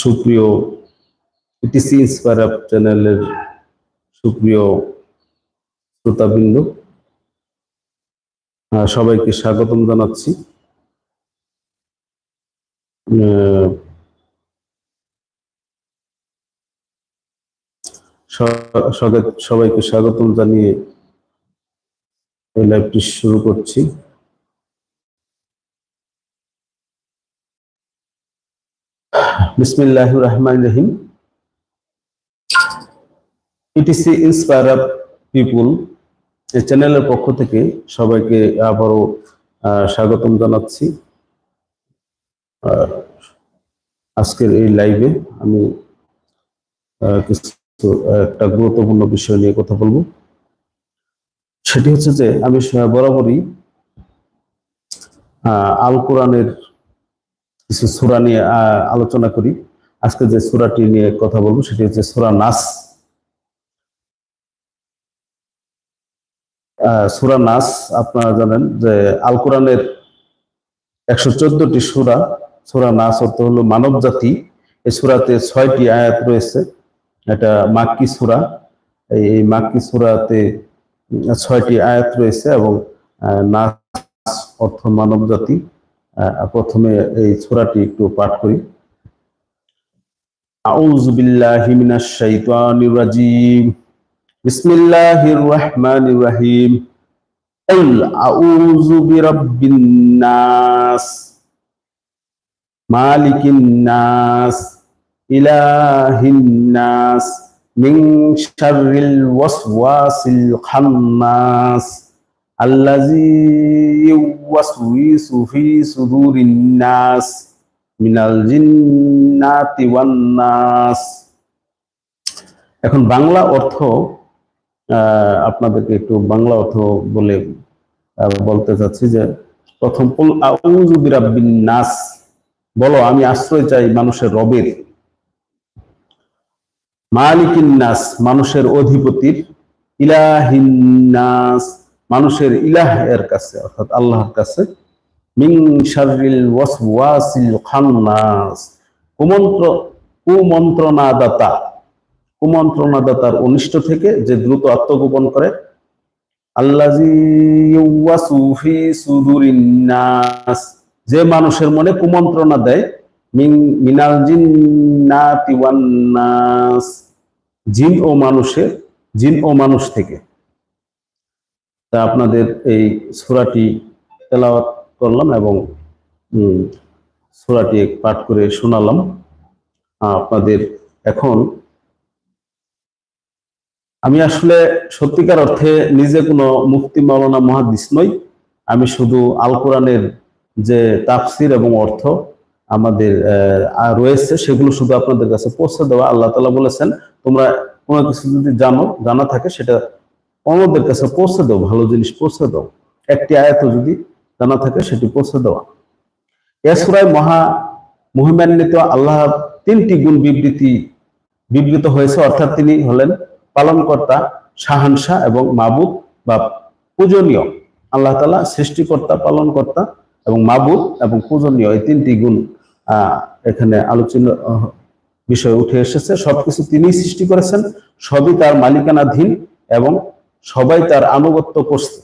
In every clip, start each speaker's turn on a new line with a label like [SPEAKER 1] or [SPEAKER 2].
[SPEAKER 1] সুপ্রিয় etc inspire up চ্যানেলের সুপ্রিয় শ্রোতাবৃন্দ সবাইকে স্বাগতম জানাচ্ছি। সবাইকে স্বাগতম জানিয়ে এই লাইভটি শুরু করছি। বিসমিল্লাহ রহমান রহিম ইটিসি ইন্সপায়ার আপ পিপুল এই চ্যানেলের পক্ষ থেকে সবাইকে আবারও স্বাগতম জানাচ্ছি। আজকের এই লাইভে আমি কিছু একটা গুরুত্বপূর্ণ বিষয় নিয়ে কথা বলব। সেটি হচ্ছে যে আমি বরাবরই আল কোরআনের কিছু সূরা নিয়ে আলোচনা করি। আজকে যে সূরাটি নিয়ে কথা বলব সেটি হচ্ছে সূরা নাস। সূরা নাস আপনারা জানেন যে আল কোরআনের একশো চোদ্দটি সূরা সূরা নাস অর্থ হলো মানব জাতি। এই সুরাতে ছয়টি আয়াত রয়েছে। এটা মাক্কি সুরা। এই মাক্কি সূরাতে ছয়টি আয়াত রয়েছে এবং নাস অর্থ মানব জাতি। প্রথমে এই সূরাটি একটু পাঠ করি আউযু বিল্লাহি মিনাশ শাইতানির রাজিম বিসমিল্লাহির রহমানির রহিম قل أعوذ برب الناس مالك الناس إله الناس من شر الوسواس الخناس আল্লাজি ইউওয়াসউইসু ফি সুদুরিন এখন বাংলা অর্থ আপনাদেরকে একটু বাংলা অর্থ বলে বলতে চাচ্ছি যে, প্রথম নাস বলো, আমি আশ্রয় চাই মানুষের রবের। মালিকিন নাস, মানুষের অধিপতির। ইলাহিন নাস মানুষের ইলাহ এর কাছে, অর্থাৎ আল্লাহর কাছে। মিন শাররিল ওয়াসওয়াসিল খান্নাস। কুমন্ত্র, কুমন্ত্রণাদাতা। কুমন্ত্রণাদাতার অনিষ্ট থেকে যে দ্রুত আত্মগোপন করে। নাস। যে মানুষের মনে কুমন্ত্রণা দেয়, মিন, মিনাল জিন্নাতি ওয়ান নাস। জিন ও মানুষের, জিন ও মানুষ থেকে। তা আপনাদের এই সূরাটি তেলাওয়াত করলাম এবং সূরাটি পাঠ করে শোনালাম। আপনাদের এখন আমি আসলে সত্যিকার অর্থে নিজে কোনো মুক্তি মাওলানা মহাদিস নই। আমি শুধু আল কোরআনের যে তাফসির এবং অর্থ আমাদের রয়েছে, সেগুলো শুধু আপনাদের কাছে পৌঁছে দেওয়া। আল্লাহ তালা বলেছেন, তোমরা কোনো কিছু যদি জানো, জানা থাকে, সেটা অন্যদের কাছে পৌঁছে দাও, ভালো জিনিস পৌঁছে দাও। একটি আয়াত যদি জানা থাকে, সেটি পৌঁছে দেওয়া। এসরায় মহা মহিমান্বিত আল্লাহ তিনটি গুণ বিবৃতি বিবৃত হয়েছে। অর্থাৎ তিনি হলেন পালনকর্তা সাহানসা এবং মাবুদ বা পূজনীয়। আল্লাহ তালা সৃষ্টিকর্তা, পালনকর্তা এবং মাবুদ এবং পূজনীয় এই তিনটি গুণ এখানে আলোচনা বিষয় উঠে এসেছে। সবকিছু তিনিই সৃষ্টি করেছেন। সবই তার মালিকানাধীন এবং সবাই তার আনুগত্য করছে।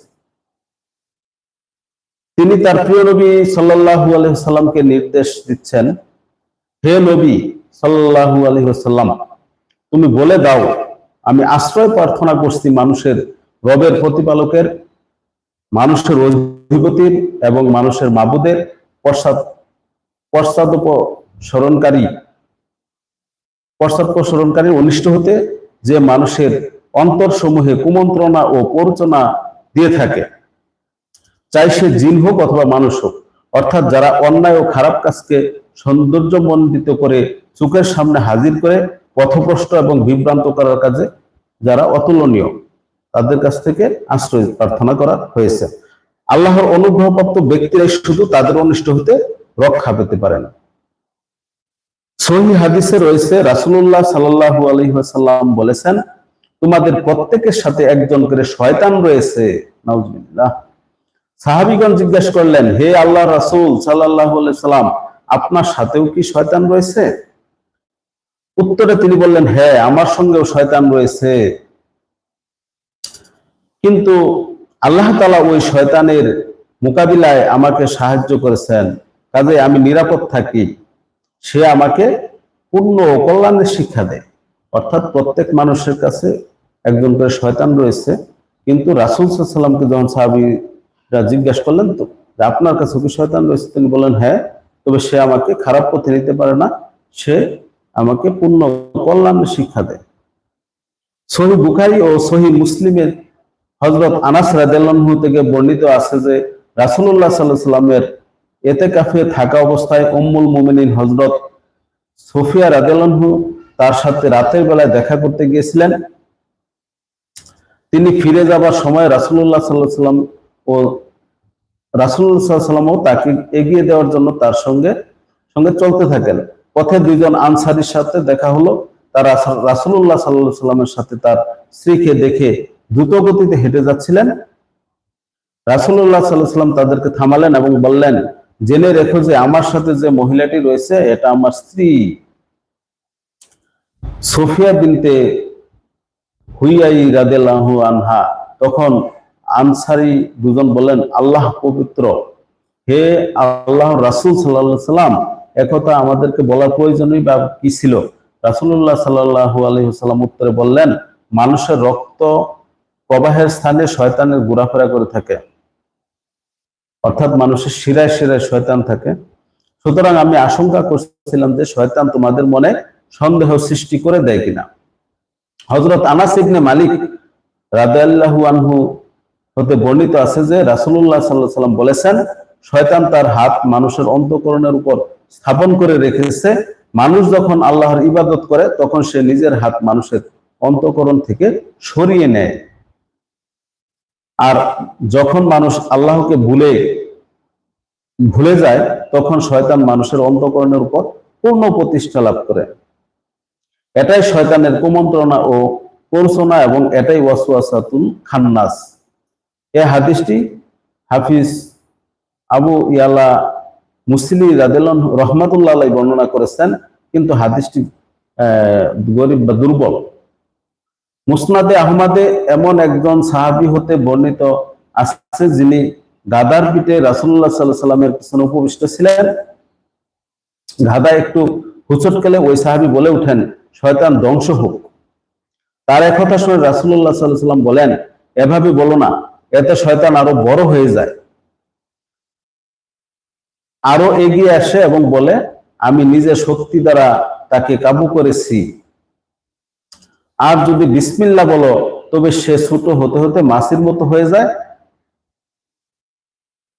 [SPEAKER 1] তিনি তার প্রিয় নবী সাল্লাহু আলহিহাল্লামকে নির্দেশ দিচ্ছেন, হে নবী সাল্লাহু আলহিহাল্লাম তুমি বলে দাও, আমি আশ্রয় প্রার্থনা করছি মানুষের রবের প্রতিপালকের, মানুষের অধিপতির এবং মানুষের মাবুদের পশ্চাৎ পশ্চাদপ স্মরণকারী পশ্চাৎপসরণকারী অনিষ্ট হতে যে মানুষের অন্তরসমূহে কুমন্ত্রণা ও প্ররোচনা দিয়ে থাকে। চাই সে জিন হোক অথবা মানুষ হোক, অর্থাৎ যারা অন্যায় ও খারাপ কাজকে সৌন্দর্যমণ্ডিত করে চোখের সামনে হাজির করে পথভ্রষ্ট এবং বিভ্রান্ত করার কাজে যারা অতুলনীয়, তাদের কাছ থেকে আশ্রয় প্রার্থনা করা হয়েছে। আল্লাহর অনুগ্রহপ্রাপ্ত ব্যক্তিরাই শুধু তাদের অনিষ্ট হতে রক্ষা পেতে পারেন। সহি হাদিসে রয়েছে, রাসূলুল্লাহ সাল্লাল্লাহু আলাইহি ওয়াসাল্লাম বলেছেন তোমাদের প্রত্যেকের সাথে একজন করে শয়তান রয়েছে। নাউজুবিল্লাহ। সাহাবীগণ জিজ্ঞেস করলেন, হে আল্লাহ রাসূল সাল্লাম, আপনার সাথেও কি শয়তান রয়েছে? উত্তরে তিনি বললেন হ্যাঁ আমার সঙ্গেও শয়তান রয়েছে। কিন্তু আল্লাহ তালা ওই শয়তানের মোকাবিলায় আমাকে সাহায্য করেছেন। কাজে আমি নিরাপদ থাকি। সে আমাকে পূর্ণ কল্যাণের শিক্ষা দেয়। অর্থাৎ প্রত্যেক মানুষের কাছে একজন করে শয়তান রয়েছে, কিন্তু রাসুল সাল্লামকে যখন সাহাবিরা জিজ্ঞাসা করলেন, তো আপনার কাছে কি শয়তান রয়েছে? তিনি বললেন হ্যাঁ তবে সে আমাকে খারাপ পথে নিতে পারে না, সে আমাকে পূর্ণ কল্যাণের শিক্ষা দেয়। সহি বুখারি ও সহি মুসলিমের হজরত আনাস রাজু থেকে বর্ণিত আছে যে রাসুল্লাহ সাল্লাহ সাল্লামের এতে কাফে থাকা অবস্থায় উম্মুল মোমিনিন হজরত সোফিয়া রাজু তার সাথে রাতের বেলায় দেখা করতে গিয়েছিলেন। তিনি ফিরে যাবার সময় রাসুল্লাহ সাল্লাহ সাল্লাম ও রাসুল্লাহ সাল্লামও তাকে এগিয়ে দেওয়ার জন্য তার সঙ্গে সঙ্গে চলতে থাকেন। পথে দুইজন আনসারির সাথে দেখা হলো। তার রাসুল্লাহ সাল্লাহ সাল্লামের সাথে তার স্ত্রীকে দেখে দ্রুত গতিতে হেঁটে যাচ্ছিলেন। রাসুল্লাহ সাল্লাহ সাল্লাম তাদেরকে থামালেন এবং বললেন, জেনে রেখো যে আমার সাথে যে মহিলাটি রয়েছে, এটা আমার স্ত্রী। সোফিয়া বিনতে হুইয়াই রাদেলাহু আনহা। তখন আনসারি দুজন বললেন, আল্লাহ পবিত্র। হে আল্লাহ রাসুল সাল্লাহ সাল্লাম একথা আমাদেরকে বলার প্রয়োজনই বা কি ছিল? রাসুল্লাহ সাল্লাহু আলহিহাল্লাম উত্তরে বললেন, মানুষের রক্ত প্রবাহের স্থানে শয়তানের ঘোরাফেরা করে থাকে। অর্থাৎ মানুষের শিরায় শিরায় শয়তান থাকে। সুতরাং আমি আশঙ্কা করছিলাম যে শয়তান তোমাদের মনে সন্দেহ সৃষ্টি করে দেয় কিনা। হজরত আনাস ইবনে মালিক রাদাল্লাহু আনহু হতে বর্ণিত আছে যে রাসুল্লাহ সাল্লাহ সাল্লাম বলেছেন, শয়তান তার হাত মানুষের অন্তকরণের উপর স্থাপন করে রেখেছে। মানুষ যখন আল্লাহর ইবাদত করে, তখন সে নিজের হাত মানুষের অন্তকরণ থেকে সরিয়ে নেয়। আর যখন মানুষ আল্লাহকে ভুলে ভুলে যায়, তখন শয়তান মানুষের অন্তকরণের উপর পূর্ণ প্রতিষ্ঠা লাভ করে। এটাই শয়তানের কুমন্ত্রণা ও পরচনা এবং এটাই ওয়াসুয়াসাতুল খান্নাস। এ হাদিসটি হাফিজ আবু ইয়ালা মুসলি রাদেলন রহমাতুল্লাহ বর্ণনা করেছেন, কিন্তু হাদিসটি গরিব বা দুর্বল। মুসনাদে আহমাদে এমন একজন সাহাবি হতে বর্ণিত আছে যিনি গাদার পিঠে রাসুল্লাহ সাল্লাহ সাল্লামের পিছনে উপবিষ্ট ছিলেন। গাদা একটু হুচট খেলে ওই সাহাবি বলে উঠেন শয়তান ধ্বংস হোক। তার একথা শুনে রাসুল্লাহ সাল্লাম বলেন, এভাবে বলো না, এতে শয়তান আরও বড় হয়ে যায়। আরও এগিয়ে আসে এবং বলে, আমি নিজে শক্তি দ্বারা তাকে কাবু করেছি। আর যদি বিসমিল্লা বলো, তবে সে ছোট হতে হতে মাসির মতো হয়ে যায়।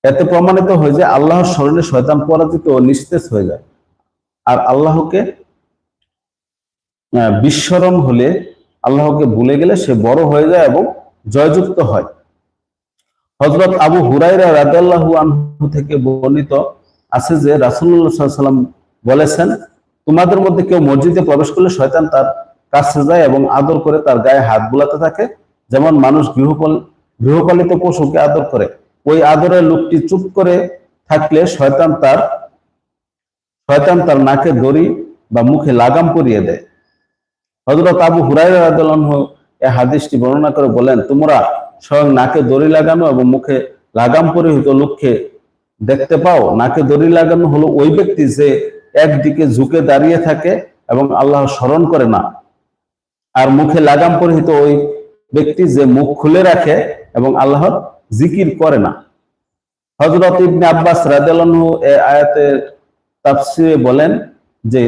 [SPEAKER 1] এতে প্রমাণিত হয়ে যায় আল্লাহর স্মরণে শয়তান পরাজিত ও নিস্তেজ হয়ে যায়। আর আল্লাহকে বিস্মরণ হলে আল্লাহকে ভুলে গেলে সে বড় হয়ে যায় এবং জয়যুক্ত হয়। হজরত আবু হুরাইরা রাজাল্লাহু আনহু থেকে বর্ণিত আছে যে রাসুল্লাহ সাল্লাম বলেছেন, তোমাদের মধ্যে কেউ মসজিদে প্রবেশ করলে শয়তান তার কাছে যায় এবং আদর করে তার গায়ে হাত বুলাতে থাকে। যেমন মানুষ গৃহপাল গৃহপালিত পশুকে আদর করে। ওই আদরের লোকটি চুপ করে থাকলে শয়তান তার শয়তান তার নাকে দড়ি বা মুখে লাগাম পরিয়ে দেয়। হজরত আবু হুরাই এ হাদিসটি বর্ণনা করে বলেন, তোমরা স্বয়ং নাকে দড়ি লাগানো এবং মুখে লাগাম পরিহিত লোককে দেখতে পাও। নাকে দড়ি লাগানো হলো ওই ব্যক্তি যে একদিকে ঝুঁকে দাঁড়িয়ে থাকে এবং আল্লাহ স্মরণ করে না। আর মুখে লাগাম পরিহিত ওই ব্যক্তি যে মুখ খুলে রাখে এবং আল্লাহর জিকির করে না। হজরত ইবনে আব্বাস রাজু এ আয়াতের তাফসিরে বলেন যে,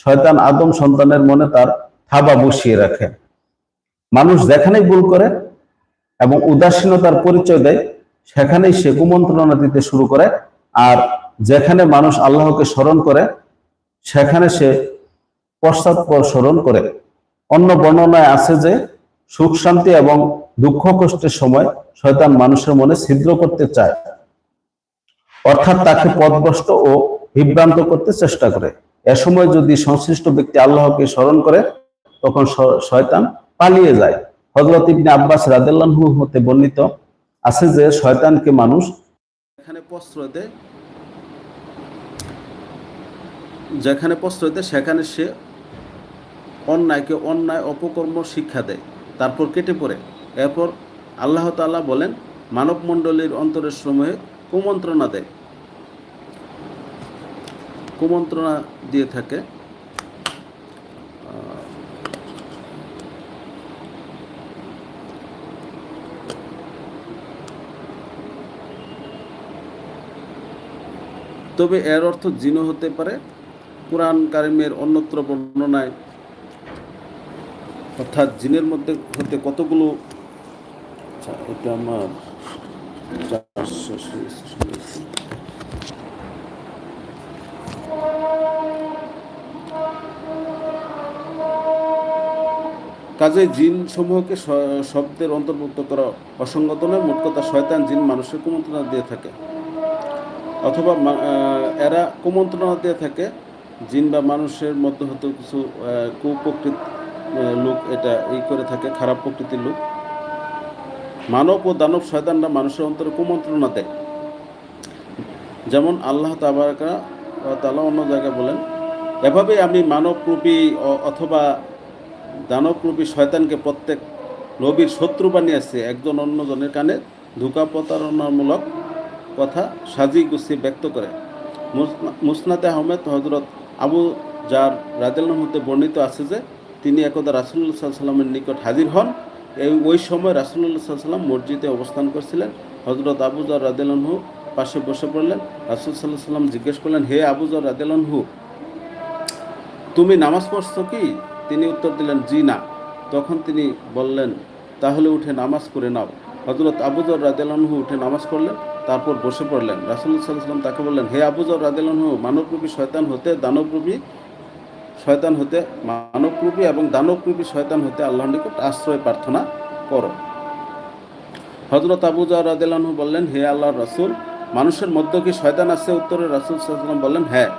[SPEAKER 1] শয়তান আদম সন্তানের মনে তার থাবা বসিয়ে রাখে। মানুষ যেখানেই ভুল করে এবং উদাসীনতার পরিচয় দেয়, সেখানেই সে কুমন্ত্রণা দিতে শুরু করে। আর যেখানে মানুষ আল্লাহকে স্মরণ করে, সেখানে সে পশ্চাৎপর স্মরণ করে। অন্য বর্ণনায় আছে যে, সুখ শান্তি এবং দুঃখ কষ্টের সময় শয়তান মানুষের মনে ছিদ্র করতে চায়। অর্থাৎ তাকে পথভ্রষ্ট ও বিভ্রান্ত করতে চেষ্টা করে। এ সময় যদি সংশ্লিষ্ট ব্যক্তি আল্লাহকে স্মরণ করে তখন শয়তান পালিয়ে যায়। হজরত ইবনে আব্বাস রাদেল্লাহু হতে বর্ণিত আছে যে শয়তানকে মানুষ এখানে প্রশ্রয় দেয়, যেখানে প্রশ্রয় দেয়, সেখানে সে অন্যায়কে অন্যায় অপকর্ম শিক্ষা দেয়, তারপর কেটে পড়ে। এরপর আল্লাহ তাআলা বলেন মানব মণ্ডলীর অন্তরের সময়ে কুমন্ত্রণা দেয়। কুমন্ত্রণা দিয়ে থাকে তবে এর অর্থ জিনও হতে পারে। কোরআন কারিমের অন্যত্র বর্ণনায় অর্থাৎ জিনের মধ্যে হতে কতগুলো আচ্ছা এটা আমার কাজে জিন সমূহকে শব্দের অন্তর্ভুক্ত করা অসঙ্গত নয়। মোট কথা, শয়তান জিন মানুষের কুমন্ত্রণা দিয়ে থাকে। অথবা এরা কুমন্ত্রণা দিয়ে থাকে, জিন বা মানুষের মধ্যে হয়তো কিছু কুপ্রকৃত লোক এটা এই করে থাকে, খারাপ প্রকৃতির লোক। মানব ও দানব শয়তানরা মানুষের অন্তরে কুমন্ত্রণা দেয়। যেমন আল্লাহ তাবারাকা তালা অন্য জায়গায় বলেন, এভাবে আমি মানবরূপী অথবা দানবরূপী শয়তানকে প্রত্যেক নবীর শত্রু বানিয়েছে, একজন অন্যজনের কানে ধোকা প্রতারণামূলক সাজি গুছিয়ে ব্যক্ত করে। মুসনা- মুসনাদে আহমেদ হজরত আবু যার রাদেলাম হতে বর্ণিত আছে যে, তিনি একদা রাসুল্লাহ সাল্লামের নিকট হাজির হন। এই ওই সময় রাসুল্লাহ সাল্লাম মসজিদে অবস্থান করছিলেন। হজরত আবু জার রাদেলানহু পাশে বসে পড়লেন। রাসুল সাল্লাহ সাল্লাম জিজ্ঞেস করলেন, হে আবু জার রাদেলানহু তুমি নামাজ পড়ছ কি? তিনি উত্তর দিলেন, জি না। তখন তিনি বললেন, তাহলে উঠে নামাজ পড়ে নাও। হজরত আবুজর রাদেলানহু উঠে নামাজ পড়লেন, তারপর বসে পড়লেন। রাসুল সাল্লাম তাকে বললেন, হে আবুজর রাদেলানহু মানবরূপী শয়তান হতে, দানবরূপী শয়তান হতে, মানবরূপী এবং দানবরূপী শয়তান হতে আল্লাহর নিকট আশ্রয় প্রার্থনা করো। হজরত আবুজর রাদেলানহু বললেন, হে আল্লাহর রাসুল, মানুষের মধ্যে কি শয়তান আছে? উত্তরে রাসুল সাল্লাম বললেন হ্যাঁ।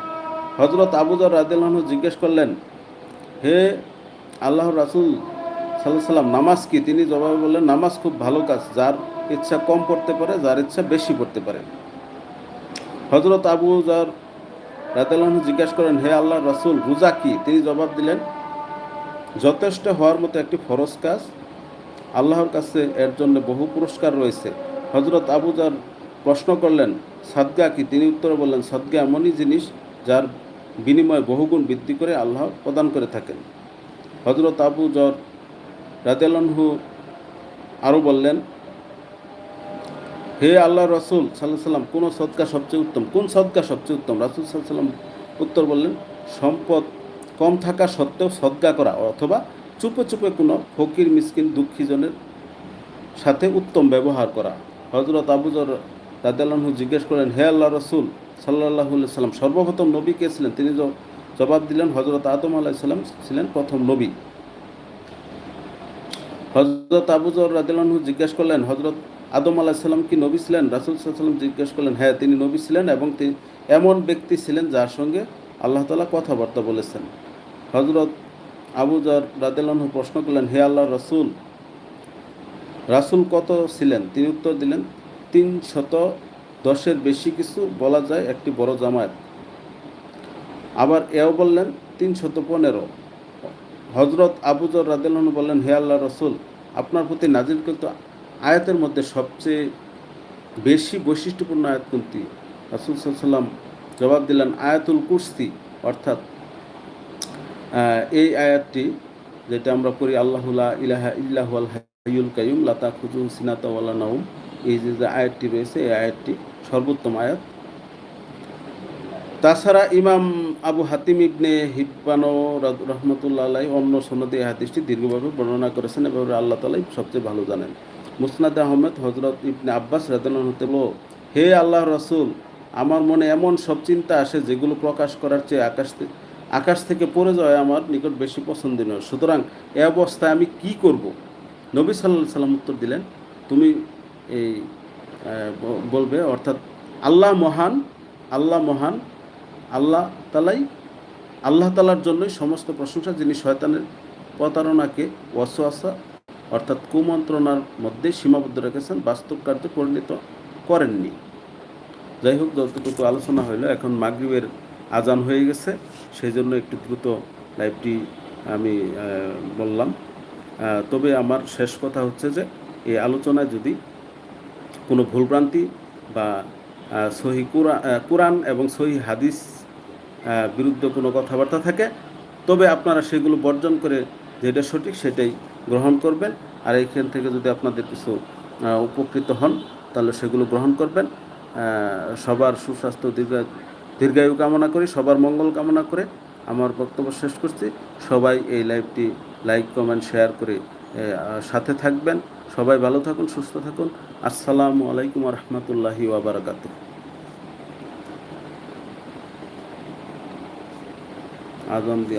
[SPEAKER 1] হজরত আবুজর রাদেলানহু জিজ্ঞেস করলেন, হে আল্লাহর রাসুল সাল্লাহ সাল্লাম নামাজ কি? তিনি জবাবে বললেন, নামাজ খুব ভালো কাজ, যার ইচ্ছা কম পড়তে পারে, যার ইচ্ছা বেশি পড়তে পারে। হজরত আবু জার রাতেলাহ জিজ্ঞাসা করেন, হে আল্লাহ রাসুল, রোজা কি? তিনি জবাব দিলেন, যথেষ্ট হওয়ার মতো একটি ফরজ কাজ আল্লাহর কাছে এর জন্য বহু পুরস্কার রয়েছে। হজরত আবু জার প্রশ্ন করলেন, সাদগা কি? তিনি উত্তরে বললেন, সাদগা এমনই জিনিস যার বিনিময়ে বহুগুণ বৃদ্ধি করে আল্লাহ প্রদান করে থাকেন। হজরত আবু জর রাতেলানহু আরও বললেন, হে আল্লাহ রসুল সাল্লাহ সাল্লাম কোন সদকা সবচেয়ে উত্তম? কোন সদকা সবচেয়ে উত্তম? রাসুল সাল্লাহ সাল্লাম উত্তর বললেন, সম্পদ কম থাকা সত্ত্বেও সদকা করা, অথবা চুপে চুপে কোনো ফকির, মিসকিন, দুঃখীজনের সাথে উত্তম ব্যবহার করা। হজরত আবুজর রাদেলানহু জিজ্ঞেস করেন হে আল্লাহ রসুল সাল্লাহ সাল্লাম সর্বপ্রথম নবী কে ছিলেন? তিনি জবাব দিলেন হজরত আদম আলাইসাল্লাম ছিলেন প্রথম নবী। হজরত আবুজর রাদেলানহু জিজ্ঞেস করলেন হজরত আদম আলাহিসাল্লাম কি নবী ছিলেন? রাসুল সাল্লাম জিজ্ঞেস করলেন হ্যাঁ তিনি নবী ছিলেন এবং তিনি এমন ব্যক্তি ছিলেন যার সঙ্গে আল্লাহ তালা কথাবার্তা বলেছেন। হজরত আবুজর রাদেলানহু প্রশ্ন করলেন, হে আল্লাহ রসুল, রাসুল কত ছিলেন? তিনি উত্তর দিলেন, তিন শত দশের বেশি কিছু বলা যায় একটি বড় জামায়াত। আবার এও বললেন, তিন শত পনেরো। হজরত আবুজর রাদেলানহু বলেন হে আল্লাহ রসুল, আপনার প্রতি নাজিলকৃত আয়াতের মধ্যে সবচেয়ে বেশি বৈশিষ্ট্যপূর্ণ আয়াত কোনটি? রাসুল সাল্লাম জবাব দিলেন, আয়াতুল কুস্তি অর্থাৎ এই আয়াতটি যেটা আমরা পড়ি আল্লাহুলা ইলাহা ইল্লাহুল হাইয়ুল কাইয়ুম লাতা খুজু সিনাতা নাউম এই যে আয়াতটি রয়েছে, এই আয়াতটি সর্বোত্তম আয়াত। তাছাড়া ইমাম আবু হাতিম ইবনে হিব্বানো রহমতুল্লাহ অন্য সনদে এই হাদিসটি দীর্ঘভাবে বর্ণনা করেছেন এবং আল্লাহ তালাই সবচেয়ে ভালো জানেন। মুসনাদ আহমেদ হজরত ইবনে আব্বাস রাদান বলল, হে আল্লাহ রসুল আমার মনে এমন সব চিন্তা আসে যেগুলো প্রকাশ করার চেয়ে আকাশ আকাশ থেকে পড়ে যাওয়া আমার নিকট বেশি পছন্দনীয়। সুতরাং এ অবস্থায় আমি কি করব? নবী সাল্লাহ সাল্লাম উত্তর দিলেন তুমি এই বলবে অর্থাৎ আল্লাহ মহান আল্লাহ মহান আল্লাহ তালাই, আল্লাহ তালার জন্যই সমস্ত প্রশংসা যিনি শয়তানের প্রতারণাকে ওয়াসওয়াসা অর্থাৎ কুমন্ত্রণার মধ্যে সীমাবদ্ধ রেখেছেন, বাস্তব কার্যে পরিণত করেননি। যাই হোক, যতটুকু আলোচনা হইল, এখন মাগরিবের আজান হয়ে গেছে, সেই জন্য একটু দ্রুত লাইভটি আমি বললাম। তবে আমার শেষ কথা হচ্ছে যে, এই আলোচনায় যদি কোনো ভুলভ্রান্তি বা সহি কুরআ- কোরআন এবং সহি হাদিস বিরুদ্ধে কোনো কথাবার্তা থাকে, তবে আপনারা সেগুলো বর্জন করে যেটা সঠিক সেটাই গ্রহণ করবেন। আর এইখান থেকে যদি আপনাদের কিছু উপকৃত হন, তাহলে সেগুলো গ্রহণ করবেন। সবার সুস্বাস্থ্য, দীর্ঘ, দীর্ঘায়ু কামনা করি, সবার মঙ্গল কামনা করে আমার বক্তব্য শেষ করছি। সবাই এই লাইভটি লাইক, কমেন্ট, শেয়ার করে সাথে থাকবেন। সবাই ভালো থাকুন, সুস্থ থাকুন। আসসালামু আলাইকুম রহমতুল্লাহি ওয়াবারাকাতু আগাম দিয়া